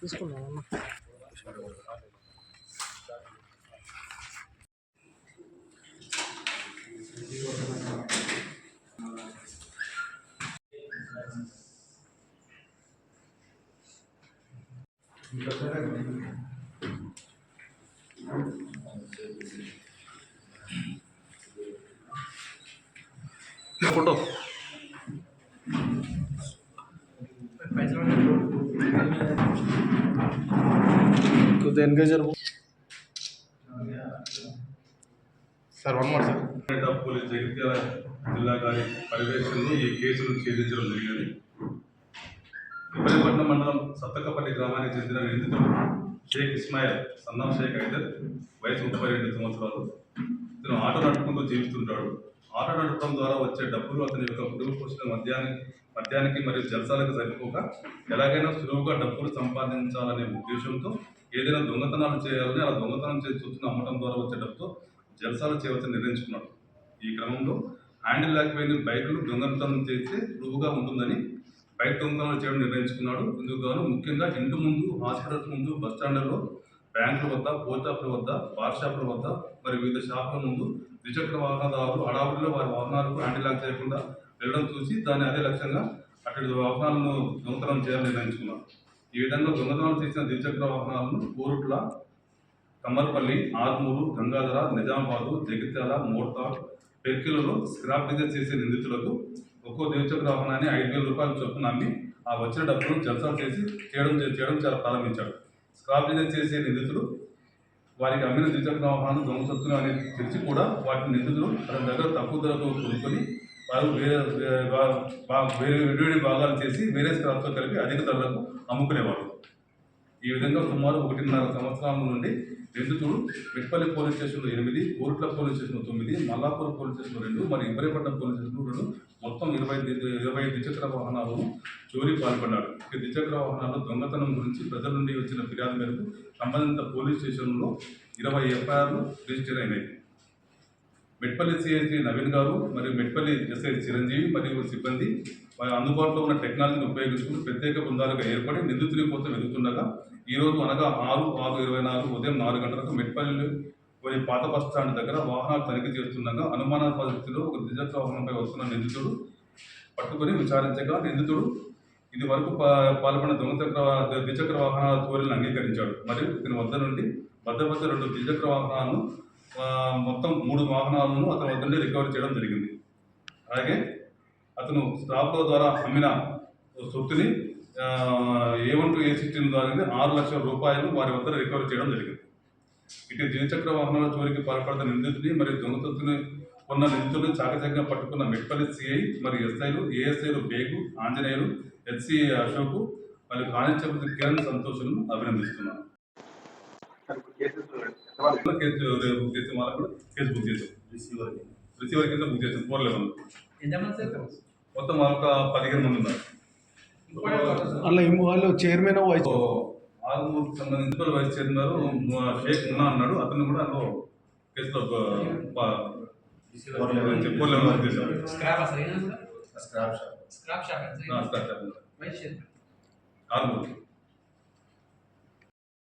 తీసుకున్నాం అన్న ఫోటో కొద్దిగా వెనక జరుపు sir one more sir head of police Jagtial జిల్లా గారి పర్యవేక్షణలో ఈ కేసును ఛేదించడం జరిగినది ఇబ్రహీపట్నం మండలం సత్తకపల్లి గ్రామానికి చెందిన నిందితుడు షేక్ ఇస్మాయిల్ సన్నాం షేక్ హైదర్ వయసు ముప్పై రెండు సంవత్సరాలు. ఇతను ఆట నడుపుకుంటూ జీవిస్తుంటాడు. ఆట నడపడం ద్వారా వచ్చే డబ్బులు అతని యొక్క కుటుంబ పోషణ మద్యానికి మద్యానికి మరియు జలసాలకు సరిపోక ఎలాగైనా సులువుగా డబ్బులు సంపాదించాలనే ఉద్దేశంతో ఏదైనా దొంగతనాలు చేయాలని అలా దొంగతనం చేసి చూస్తున్న అమ్మటం ద్వారా వచ్చే డబ్బుతో జలసాలు చేయవచ్చని నిర్ణయించుకున్నాడు. ఈ క్రమంలో హ్యాండిల్ లేకపోయిన బైకులు దొంగతనం చేస్తే సులువుగా ఉంటుందని బైక్ దొంగతనాలు చేయడం నిర్ణయించుకున్నాడు. ఇందుకు గాను ముఖ్యంగా ఇంటి ముందు హాస్పిటల్స్ ముందు బస్ బ్యాంకుల వద్ద పోస్ట్ వద్ద బార్ షాపుల వద్ద మరి వివిధ షాపుల ముందు ద్విచక్ర వాహనదారులు హడావుడిలో వారి వాహనాలకు హ్యాండిల్ లాక్ చేయకుండా వెళ్ళడం చూసి దాన్ని అదే లక్ష్యంగా అక్కడి వాహనాలను దొంగతనం చేయాలని నిర్ణయించుకున్నారు. ఈ విధంగా దొంగతనాలు చేసిన ద్విచక్ర వాహనాలను కోరుట్ల కమ్మర్పల్లి ఆర్మూరు గంగాధర నిజామాబాదు జగిత్యాల మోర్తాడ్ పెర్కిలలో స్క్రాప్ బిజినెస్ చేసే నిందితులకు ఒక్కో ద్విచక్ర వాహనాన్ని ఐదు వేల రూపాయలు చొప్పున అమ్మి ఆ వచ్చిన డబ్బును జల్సా చేసి చేయడం చేయడం చాలా ప్రారంభించాడు. స్క్రాప్ చేసే నిందితులు వారికి అమ్మిన ద్విచక్ర వాహనాలు దొంగ అనేది తెలిసి కూడా వాటి నిందితులు అతని దగ్గర తక్కువ ధరకు కొనుక్కొని వారు వేరే వేరే వేరే విడివిడి భాగాలు చేసి వేరే స్క్రాప్తో కలిపి అధిక ధరలకు అమ్ముకునేవారు ఈ విధంగా సుమారు ఒకటిన్నర సంవత్సరాల నుండి నిందితుడు మిట్పల్లి పోలీస్ స్టేషన్లో ఎనిమిది కోరుట్ల పోలీస్ స్టేషన్లో తొమ్మిది మల్లాపూర్ పోలీస్ స్టేషన్లో రెండు మరియు ఇబ్బరిపట్నం పోలీస్ స్టేషన్లో రెండు మొత్తం ఇరవై ఇరవై ద్విచక్ర వాహనాలు చోరీ పాల్పడ్డాడు ఈ ద్విచక్ర వాహనాల దొంగతనం గురించి ప్రజల నుండి వచ్చిన ఫిర్యాదు మేరకు సంబంధిత పోలీస్ స్టేషన్లో ఇరవై ఎఫ్ఐఆర్లు రిజిస్టర్ అయినాయి. మెట్పల్లి సిఐసి నవీన్ గారు మరియు మెట్పల్లి ఎస్ఐ చిరంజీవి మరియు సిబ్బంది వారి అందుబాటులో ఉన్న టెక్నాలజీని ఉపయోగించుకుని ప్రత్యేక బృందాలుగా ఏర్పడి నిందితుని కోసం వెతుకుతుండగా ఈ రోజు అనగా ఆరు ఆరు ఇరవై నాలుగు ఉదయం నాలుగు గంటలకు మెట్పల్లి కొన్ని పాత బస్ స్టాండ్ దగ్గర వాహనాలు తనిఖీ చేస్తుండగా అనుమానాస్పద స్థితిలో ఒక ద్విచక్ర వాహనంపై వస్తున్న నిందితుడు పట్టుకొని విచారించగా నిందితుడు ఇది వరకు పాల్పడిన దొంగచక్ర ద్విచక్ర వాహనాల చోరీలను అంగీకరించాడు. మరియు ఇతని వద్ద నుండి భద్రపరిచిన రెండు ద్విచక్ర వాహనాలను మొత్తం మూడు వాహనాలను అతని వద్ద నుండి రికవరీ చేయడం జరిగింది. అలాగే అతను స్టాప్ల ద్వారా అమ్మిన సొత్తుని A one two A sixteen ద్వారా ఆరు లక్షల రూపాయలు వారి వద్ద రికవరీ చేయడం జరిగింది. ఇటు ద్విచక్ర వాహనాల చోరికి పాల్పడుతున్న నిందితుడిని మరియు దొంగ సొత్తుని కొన్న నిందితులను చాకచక్యంగా పట్టుకున్న మెట్పల్లి సిఐ మరియు ఎస్ఐలు ఏఎస్ఐలు బేగు ఆంజనేయులు హెచ్సి అశోక్ మరియు కానిస్టేబుల్ కిరణ్ సంతోష్ను అభినందిస్తున్నాను. కేసు రేపు కేసు వాళ్ళకు కూడా కేసు బుక్ చేసాం రిసీవర్ రిసీవర్ కింద బుక్ చేసాం ఫోర్ లెవెన్ ఎంతమంది సార్? మొత్తం పదిహేను మంది ఉన్నారు. అలా వాళ్ళు చైర్మన్ వైస్ ఆరుమూరుకు సంబంధించిన వైస్ చైర్మన్ షేక్ మున్నా అన్నాడు. అతను కూడా అందులో కేసులో స్క్రాప్ షాప్. స్క్రాప్